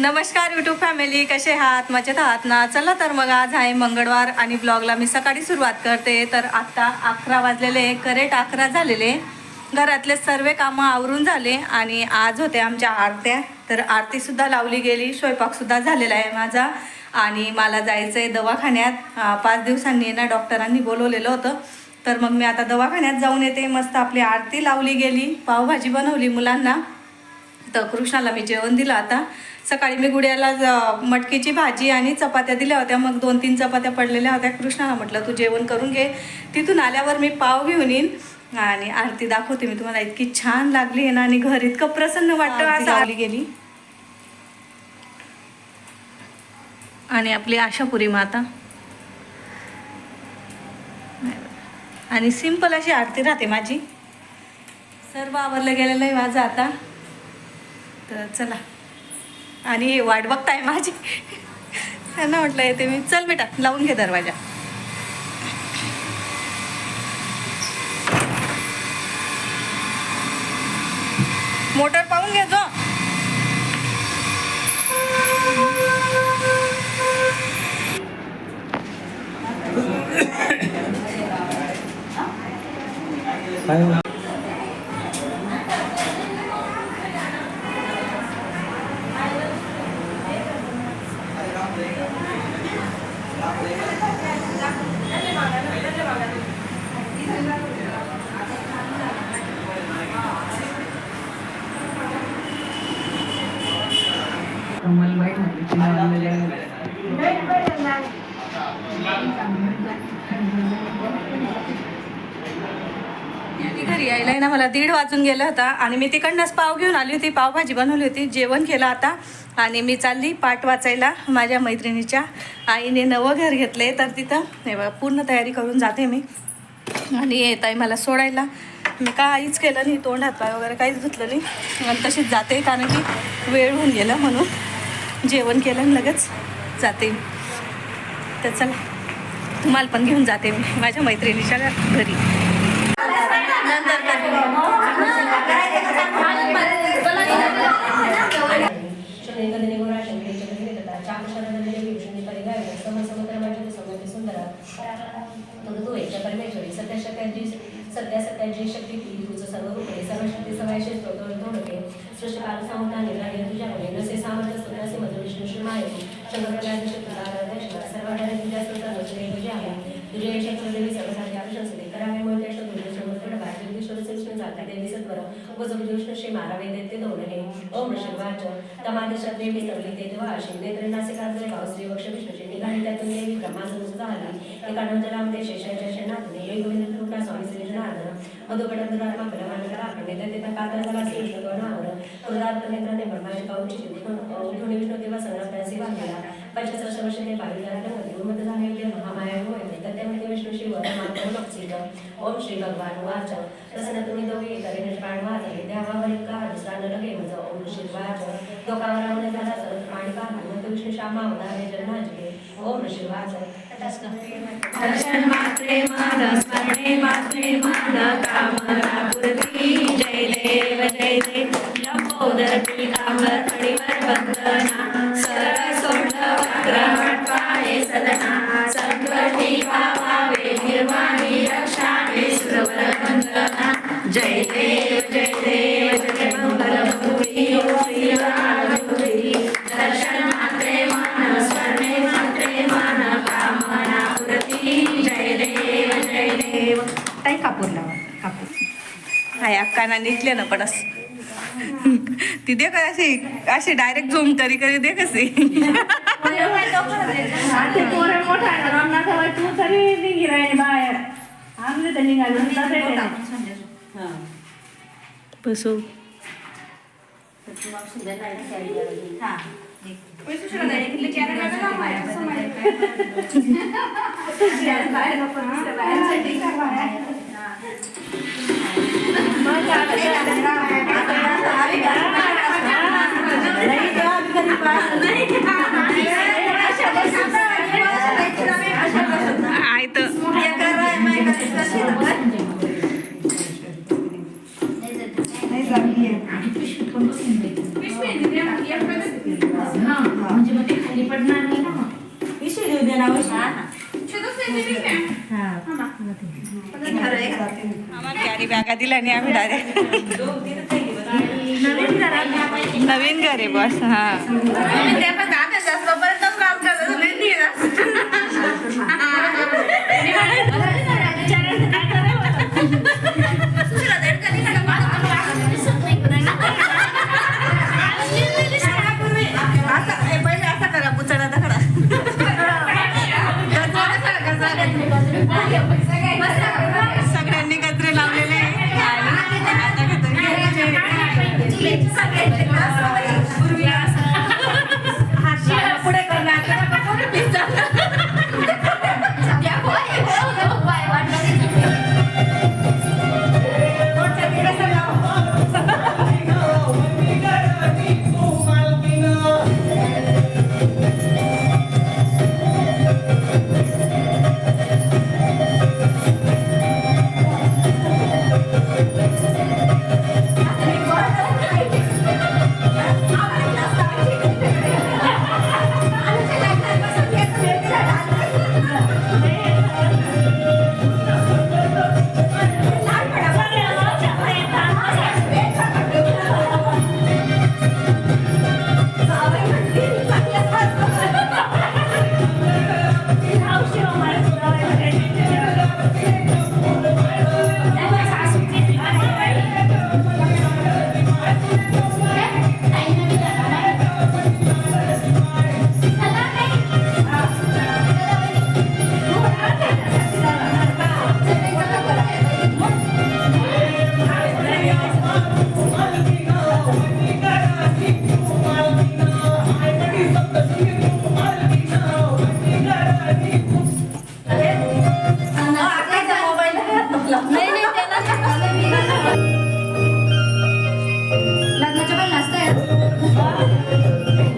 नमस्कार YouTube family कसे आहात? मजेत आहात ना? चला तर मग आज आहे मंगळवार आणि ब्लॉगला मी सकाळी सुरुवात करते. तर आत्ता अकरा वाजलेले करेट अकरा झालेले घरातले सर्व कामं आवरून झाले आणि आज होते आमच्या आरत्या. तर आरतीसुद्धा लावली गेली स्वयंपाकसुद्धा झालेला आहे माझा. आणि मला जायचं आहे दवाखान्यात पाच दिवसांनी ना डॉक्टरांनी बोलवलेलं होतं. तर मग मी आता दवाखान्यात जाऊन येते. मस्त आपली आरती लावली गेली पावभाजी बनवली मुलांना. तर कृष्णाला मी जेवण दिलं आता. सकाळी मी गुड्याला मटकीची भाजी आणि चपात्या दिल्या होत्या. मग दोन तीन चपात्या पडलेल्या होत्या. कृष्णाला म्हटलं तू जेवण करून घे. तिथून आल्यावर मी पाव घेऊन येईन. आणि आरती दाखवते मी तुम्हाला. इतकी छान लागली आहे ना आणि घर इतकं प्रसन्न वाटतं असं. आली गेली. आणि आपली आशापुरी माता. आणि सिंपल अशी आरती राहते माझी. सर्व आवरलं गेलेलं आहे माझं आता. तर चला. आणि वाट बघताय माझी. त्यांना म्हटलं येते मी. चल बेटा लावून घे दरवाजा. मोटर पाहून घे जो. कमल ना मला दीड वाजून गेला होता आणि मी तिकडनंच पाव घेऊन आली होती पावभाजी बनवली होती जेवण केलं आता. आणि मी चालली पाठ वाचायला माझ्या मैत्रिणीच्या आईने नवं घर घेतले तर तिथं हे बघा पूर्ण तयारी करून जाते मी. आणि येत आहे मला सोडायला. मी काहीच केलं नाही तोंड हातपाय वगैरे काहीच धुतलं नाही. आणि तशीच जाते कारण की वेळ होऊन गेलं म्हणून. जेवण केलं आणि लगेच जाते. तर चला तुम्हाला पण घेऊन जाते मी माझ्या मैत्रिणीच्या घरी. दोनहे ओम शिवाच तमादेशात देवी सरली ते तेव्हा शिंदे नेत्र नासिकात भाव वक्ष विष्णूचे निघाली त्यातून देवी ब्रह्माचं सुद्धा आली एकानंतर रामदेव शेषाच्या शेणातून योग गोविंद कृपा स्वामी श्री जनार्दन मधुकडं दुरात्मा ब्रह्मांडला आपण त्यात कातर झाला श्री गणावर उदार्थ नेत्राने ब्रह्माची पाऊची उठून विष्णू तेव्हा संग्राम त्यासी वागलेला पंचसहस्र वर्ष ते बावीस झाल्यामध्ये गुरुमत झाले होते महामाया होय तर त्यामध्ये विष्णू शिव माता ओम श्री भगवान वाच तसं तुम्ही दोघे तरी प्राण वाजले देवावर का दुसरा न लगे म्हणजे शिवाय श्री वाच झाला सर पाणी का म्हणून विष्णू श्यामा उदाहरे जन्माजले ओम शिवाय दर्शन मात्रे मान स्मरणे मात्रे मान कामना अक्काना निघले ना पण असं. ती दे का अशी अशी डायरेक्ट झूम करी करी दे ते पोरं मोठा आहे ना, रामनाथ हवाय, तू तरी निघी राहिली बाहेर आम्ही तर निघालो डबे केले. बसू आहे तर नाही म्हणजे मग ते खाली पडणार नाही ना मग आम्हाला आणि आम्ही डायरेक्ट नवीन घर आहे बस हा. पहिले असा करा नाचताय काय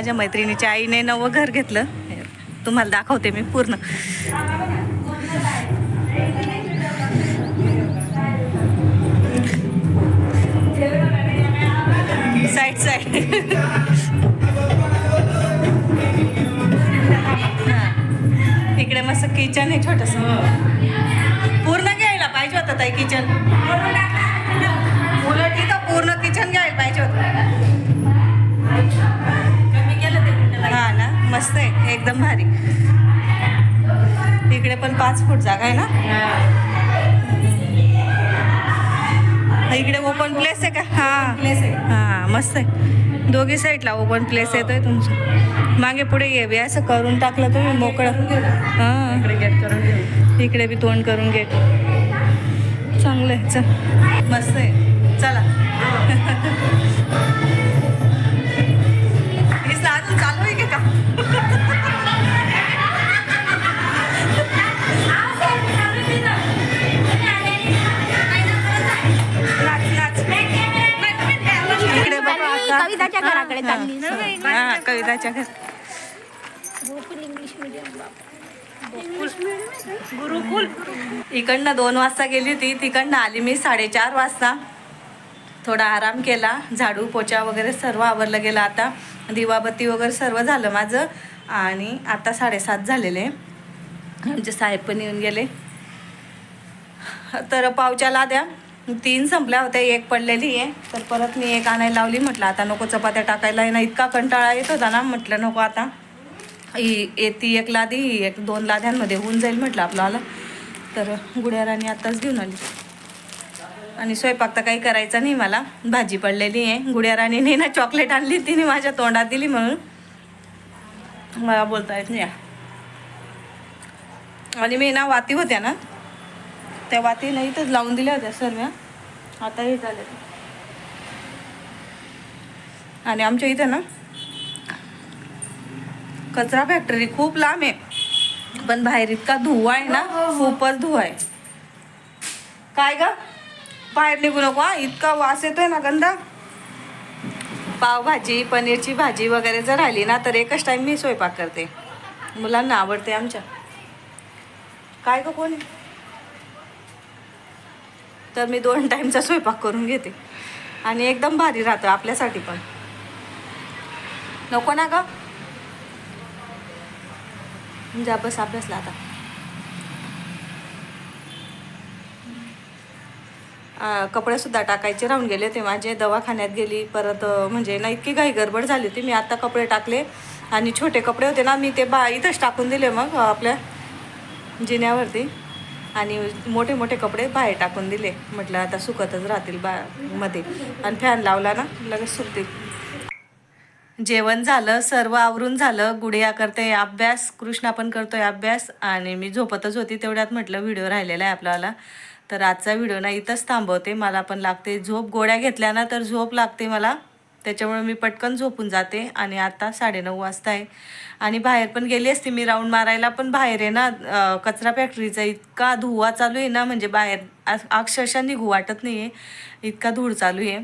माझ्या मैत्रिणीच्या आईने नवं घर घेतलं. तुम्हाला दाखवते मी पूर्ण. Side side. इकडे मस्त किचन आहे छोटस. पूर्ण घ्यायला पाहिजे होतं ताई किचन एकदम भारी. इकडे पण पाच फूट जागा आहे ना? इकडे ओपन प्लेस आहे का? हा. हा मस्त आहे. दोघी साईडला ओपन प्लेस येतोय तुमचं. मागे पुढे ये बी असं करून टाकलं तुम्ही मोकळं. हा. इकडे बी तोंड करून घे. चांगलं आहे चल. मस्त आहे. चला. का? कविताच्या घराकडे चालली. हा. कविताच्या घर इंग्लिश मीडियम गुरुकुल. इकडनं दोन वाजता गेली होती तिकडनं आली मी साडेचार वाजता. थोडा आराम केला झाडू पोचा वगैरे सर्व आवरलं गेलं आता. दिवाबत्ती वगैरे सर्व झालं माझं. आणि आता साडेसात झालेले. आमचे साहेब पण येऊन गेले. तर पावच्या लाद्या. तीन संपल्या होत्या एक पडलेली आहे. तर परत मी एक आणायला लावली म्हटलं आता नको चपात्या टाकायला आहे ना इतका कंटाळा येत होता ना म्हटलं नको आता. ती एक लादी एक दोन लाद्यांमध्ये होऊन जाईल म्हटलं आपल्याला तर गुड्याराणी आत्ताच घेऊन आली. आणि स्वयंपाक तर काही करायचा नाही मला. भाजी पडलेली आहे. गुड्याराणीने ना चॉकलेट आणली तिने माझ्या तोंडात दिली म्हणून. मला बोलता येत नाही. आणि मी ना वाती होत्या ना त्या वाती नाही तर लावून दिल्या होत्या सर्व्या आता हे झाले. आणि आमच्या इथं ना कचरा फॅक्टरी खूप लांब आहे. पण बाहेर इतका धुवा आहे ना खूपच धुवा आहे. काय ग? बाहेर निघू नको हा. इतका वास येतोय ना गंदा पावभाजी पनीरची भाजी वगैरे जर राहिली ना तर एकच टाइम मी स्वयंपाक करते. मुलांना आवडते आमच्या. काय ग कोणी? तर मी दोन टाईमचा स्वयंपाक करून घेते. आणि एकदम भारी राहतं आपल्यासाठी पण. नको ना का जा बस अभ्यासला आता. कपडेसुद्धा टाकायचे. राहून गेले ते माझे. दवाखान्यात गेली. परत म्हणजे ना इतकी घाई गडबड झाली होती. मी आत्ता कपडे टाकले आणि छोटे कपडे होते ना मी ते बा इथंच टाकून दिले मग आपल्या जिन्यावरती. आणि मोठे मोठे कपडे बाहेर टाकून दिले. म्हटलं आता सुकतच राहतील बा मध्ये. आणि फॅन लावला ना लगेच सुकतील. जेवण झालं सर्व आवरून झालं. गुडिया करते अभ्यास कृष्णा पण करतोय अभ्यास. आणि मी झोपतच होती तेवढ्यात म्हटलं व्हिडिओ राहिलेला आहे आपल्याला. तर आजचा व्हिडिओ ना इथंच थांबवते. मला पण लागते झोप. गोळ्या घेतल्या ना तर झोप लागते मला. त्याच्यामुळे मी पटकन झोपून जाते आणि आता साडेनऊ वाजता आहे. आणि बाहेर पण गेली असते मी राऊंड मारायला पण बाहेर आहे ना कचरा फॅक्टरीचा इतका धुवा चालू आहे ना म्हणजे बाहेर अक्षरशः निघू वाटत नाही आहे इतका धूळ चालू आहे.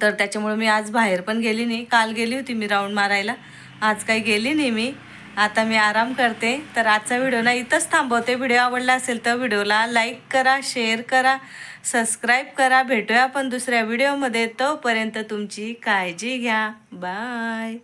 तर त्याच्यामुळे मी आज बाहेर पण गेली नाही. काल गेली होती मी राऊंड मारायला. आज काही गेली नाही मी. आता मी आराम करते. तर आजचा व्हिडिओ ना इथंच थांबवते. व्हिडिओ आवडला असेल तर व्हिडिओला लाईक करा शेअर करा सबस्क्राईब करा. भेटूया आपण दुसऱ्या व्हिडिओमध्ये. तोपर्यंत तुमची काळजी घ्या. बाय